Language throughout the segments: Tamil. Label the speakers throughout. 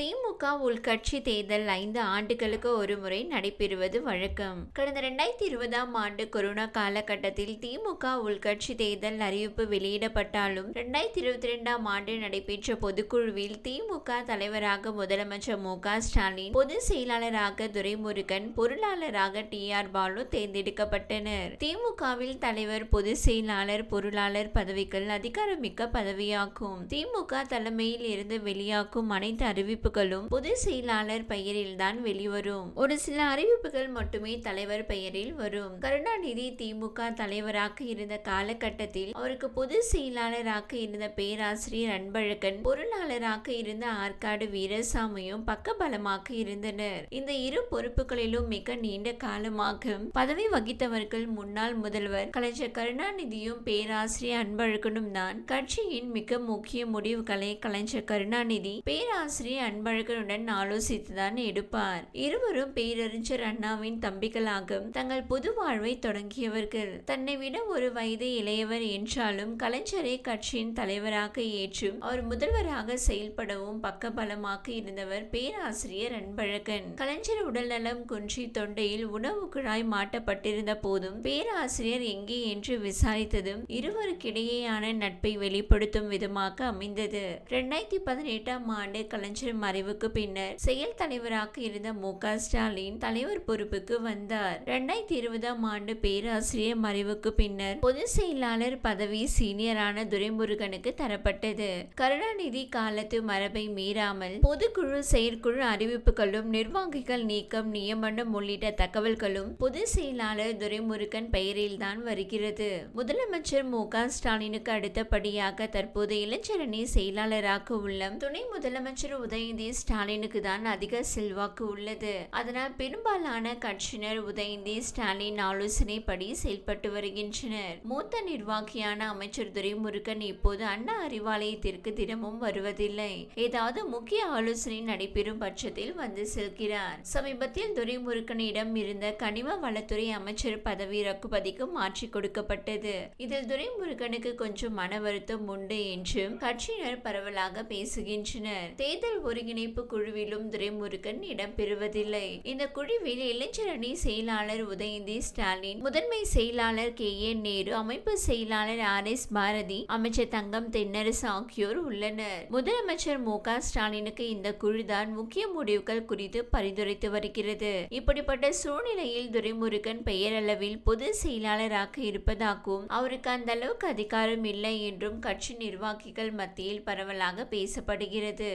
Speaker 1: திமுக உள்கட்சி தேர்தல் ஐந்து ஆண்டுகளுக்கு ஒரு முறை நடைபெறுவது வழக்கம். கடந்த இரண்டாயிரத்தி இருபதாம் ஆண்டு கொரோனா காலகட்டத்தில் திமுக உள்கட்சி தேர்தல் அறிவிப்பு வெளியிடப்பட்டாலும் இரண்டாயிரத்தி இருபத்தி இரண்டாம் ஆண்டு நடைபெற்ற பொதுக்குழுவில் திமுக தலைவராக முதலமைச்சர் மு க ஸ்டாலின் பொதுச் செயலாளராக துரைமுருகன் பொருளாளராக டி ஆர் பாலு தேர்ந்தெடுக்கப்பட்டனர். திமுகவில் தலைவர் பொதுச் செயலாளர் பொருளாளர் பதவிகள் அதிகாரமிக்க பதவியாகும். திமுக தலைமையில் இருந்து வெளியாகும் அனைத்து அறிவிப்பு அறிவிப்புகளும் பொது செயலாளர் பெயரில்தான் வெளிவரும். ஒரு சில அறிவிப்புகள் மட்டுமே தலைவர் பெயரில் வரும். கருணாநிதி திமுக தலைவராக இருந்த காலகட்டத்தில் அவருக்கு பொது செயலாளராக இருந்த பேராசிரியர் அன்பழகன் பொருளாளராக இருந்த ஆற்காடு வீரசாமியும் பக்கபலமாக இருந்தனர். இந்த இரு பொறுப்புகளிலும் மிக நீண்ட காலமாக பதவி வகித்தவர்கள் முன்னாள் முதல்வர் கலைஞர் கருணாநிதியும் பேராசிரியர் அன்பழகனும் தான் கட்சியின் மிக முக்கிய முடிவுகளை கலைஞர் கருணாநிதி பேராசிரியர் அன்பழகனுடன் ஆலோசித்துதான் எடுப்பார். இருவரும் பேரறிஞர் அண்ணாவின் தம்பிகளாகும் தங்கள் பொது வாழ்வை தொடங்கியவர்கள். தன்னை விட ஒரு வயது இளையவர் என்றாலும் கலைஞரை கட்சியின் தலைவராக ஏற்றும் அவர் முதல்வராக செயல்படவும் பக்கபலமாக இருந்தவர் பேராசிரியர் அன்பழகன். கலைஞர் உடல்நலம் குன்றி தொண்டையில் உணவு குழாய் மாட்டப்பட்டிருந்த போதும் பேராசிரியர் எங்கே என்று விசாரித்ததும் இருவருக்கிடையேயான நட்பை வெளிப்படுத்தும் விதமாக அமைந்தது. இரண்டாயிரத்தி பதினெட்டாம் ஆண்டு கலைஞர் மறைவுக்கு பின்னர் செயல் தலைவராக இருந்த மு க ஸ்டாலின் தலைவர் பொறுப்புக்கு வந்தார். இரண்டாயிரத்தி இருபதாம் ஆண்டு பேராசிரியர் மறைவுக்கு பின்னர் பொதுச் செயலாளர் பதவி சீனியரான துரைமுருகனுக்கு தரப்பட்டது. கருணாநிதி காலத்து மரபை மீறாமல் பொதுக்குழு செயற்குழு அறிவிப்புகளும் நிர்வாகிகள் நீக்கம் நியமனம் உள்ளிட்ட தகவல்களும் பொதுச் செயலாளர் துரைமுருகன் பெயரில்தான் வருகிறது. முதலமைச்சர் மு க ஸ்டாலினுக்கு அடுத்தபடியாக தற்போது இளைஞரணி செயலாளராக உள்ள துணை முதலமைச்சர் உதயநிதி ஸ்டாலினுக்கு தான் அதிக செல்வாக்கு உள்ளது. அதனால் பெரும்பாலான கட்சியினர் உதயநிதி ஸ்டாலின் ஆலோசனைப்படி செயல்பட்டு வருகின்றனர். மூத்த நிர்வாகியான அமைச்சர் துரைமுருகன் இப்போது அண்ணா அறிவாலயத்திற்கு தினமும் வருவதில்லை. ஏதாவது முக்கிய ஆலோசனை நடைபெறும் பட்சத்தில் வந்து செல்கிறார். சமீபத்தில் துரைமுருகனிடம் இருந்த கனிம வளத்துறை அமைச்சர் பதவி ரகுபதிக்கு மாற்றி கொடுக்கப்பட்டது. இதில் துரைமுருகனுக்கு கொஞ்சம் மன வருத்தம் உண்டு என்றும் கட்சியினர் பரவலாக பேசுகின்றனர். தேர்தல் ஒரு ஒருங்கிணைப்பு குழுவிலும் துரைமுருகன் இடம்பெறுவதில்லை. இந்த குழுவில் இளைஞரணி செயலாளர் உதயநிதி ஸ்டாலின் முதன்மை செயலாளர் கே. ஏ. நேரு அமைப்பு செயலாளர் ஆர். எஸ். பாரதி அமைச்சர் தங்கம் தென்னரசு ஆகியோர் உள்ளனர். முதலமைச்சர் மு. க. ஸ்டாலினுக்கு இந்த குழுதான் முக்கிய முடிவுகள் குறித்து பரிந்துரைத்து வருகிறது. இப்படிப்பட்ட சூழ்நிலையில் துரைமுருகன் பெயரளவில் பொது செயலாளராக இருப்பதாகவும் அவருக்கு அந்த அளவுக்கு அதிகாரம் இல்லை என்றும் கட்சி நிர்வாகிகள் மத்தியில் பரவலாக பேசப்படுகிறது.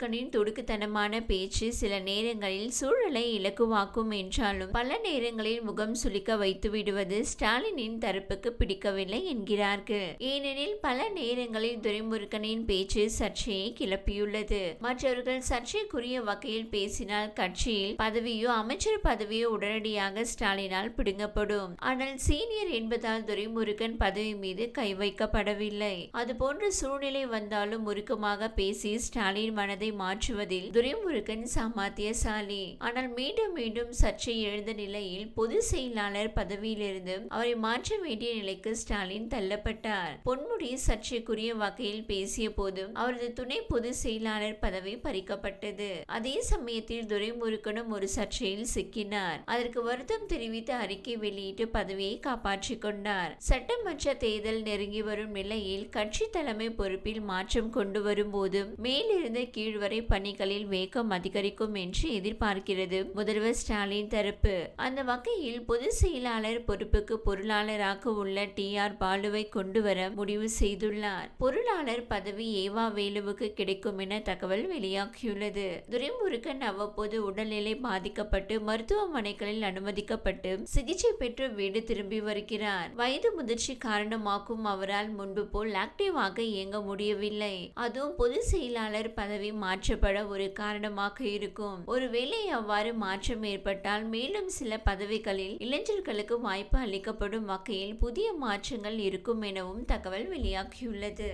Speaker 1: துரைமுருகனின் துடுக்குத்தனமான பேச்சு சில நேரங்களில் சூழலை இலக்குவாக்கும் என்றாலும் பல நேரங்களில் முகம் சுளிக்க வைத்து விடுவது ஸ்டாலினின் தரப்புக்கு பிடிக்கவில்லை என்கிறார்கள். ஏனெனில் பல நேரங்களில் துரைமுருகனின் பேச்சு சர்ச்சையை கிளப்பியுள்ளது. மற்றவர்கள் சர்ச்சைக்குரிய வகையில் பேசினால் கட்சியில் பதவியோ அமைச்சர் பதவியோ உடனடியாக ஸ்டாலினால் பிடுங்கப்படும். ஆனால் சீனியர் என்பதால் துரைமுருகன் பதவி மீது கை வைக்கப்படவில்லை. அதுபோன்ற சூழ்நிலை வந்தாலும் முருக்கமாக பேசி ஸ்டாலின் மனதை மனதை மாற்றுவதில் துரைமுருகன் சாமர்த்தியசாலி ஆனால் மீண்டும் மீண்டும் சர்ச்சை எழுந்த நிலையில் பொது செயலாளர் பதவியிலிருந்து அவரை மாற்ற வேண்டிய நிலைக்கு ஸ்டாலின் தள்ளப்பட்டார். பொன்முடி சர்ச்சைக்குரிய வகையில் பேசிய போது அவரது துணை பொதுச் செயலாளர் பதவி பறிக்கப்பட்டது. அதே சமயத்தில் துரைமுருகனும் ஒரு சர்ச்சையில் சிக்கினார். அதற்கு வருத்தம் தெரிவித்து அறிக்கை வெளியிட்டு பதவியை காப்பாற்றிக் கொண்டார். சட்டமன்ற தேர்தல் நெருங்கி வரும் நிலையில் கட்சி தலைமை பொறுப்பில் மாற்றம் கொண்டு வரும் போதும் மேலிருந்து கீழ் வரை பணிகளில் வேகம் அதிகரிக்கும் என்று எதிர்பார்க்கிறது. முதல்வர் ஸ்டாலின் தரப்பு. அந்த வகையில் பொதுச் செயலாளர் பொறுப்புக்கு பொருளாளராக உள்ள டி. ஆர். பாலுவை கொண்டு வர முடிவு செய்துள்ளார். பொருளாளர் பதவி ஏவா வேலுவுக்கு கிடைக்கும் என தகவல் வெளியாகியுள்ளது. துரைமுருகன் அவ்வப்போது உடல்நிலை பாதிக்கப்பட்டு மருத்துவமனைகளில் அனுமதிக்கப்பட்டு சிகிச்சை பெற்று வீடு திரும்பி வருகிறார். வயது முதிர்ச்சி காரணமாகும் அவரால் முன்பு போல் ஆக்டிவாக இயங்க முடியவில்லை. அதுவும் பொதுச் செயலாளர் பதவி மாற்றப்பட ஒரு காரணமாக இருக்கும். ஒருவேளை அவ்வாறு மாற்றம் ஏற்பட்டால் மேலும் சில பதவிகளில் இளைஞர்களுக்கு வாய்ப்பு அளிக்கப்படும் வகையில் புதிய மாற்றங்கள் இருக்கும் எனவும் தகவல் வெளியாகியுள்ளது.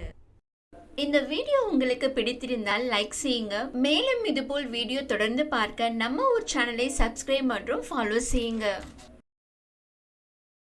Speaker 1: இந்த வீடியோ உங்களுக்கு பிடித்திருந்தால் லைக் செய்யுங்க. மேலும் இதுபோல் வீடியோ தொடர்ந்து பார்க்க நம்ம ஒரு சேனலை சப்ஸ்கிரைப் மற்றும் ஃபாலோ செய்யுங்க.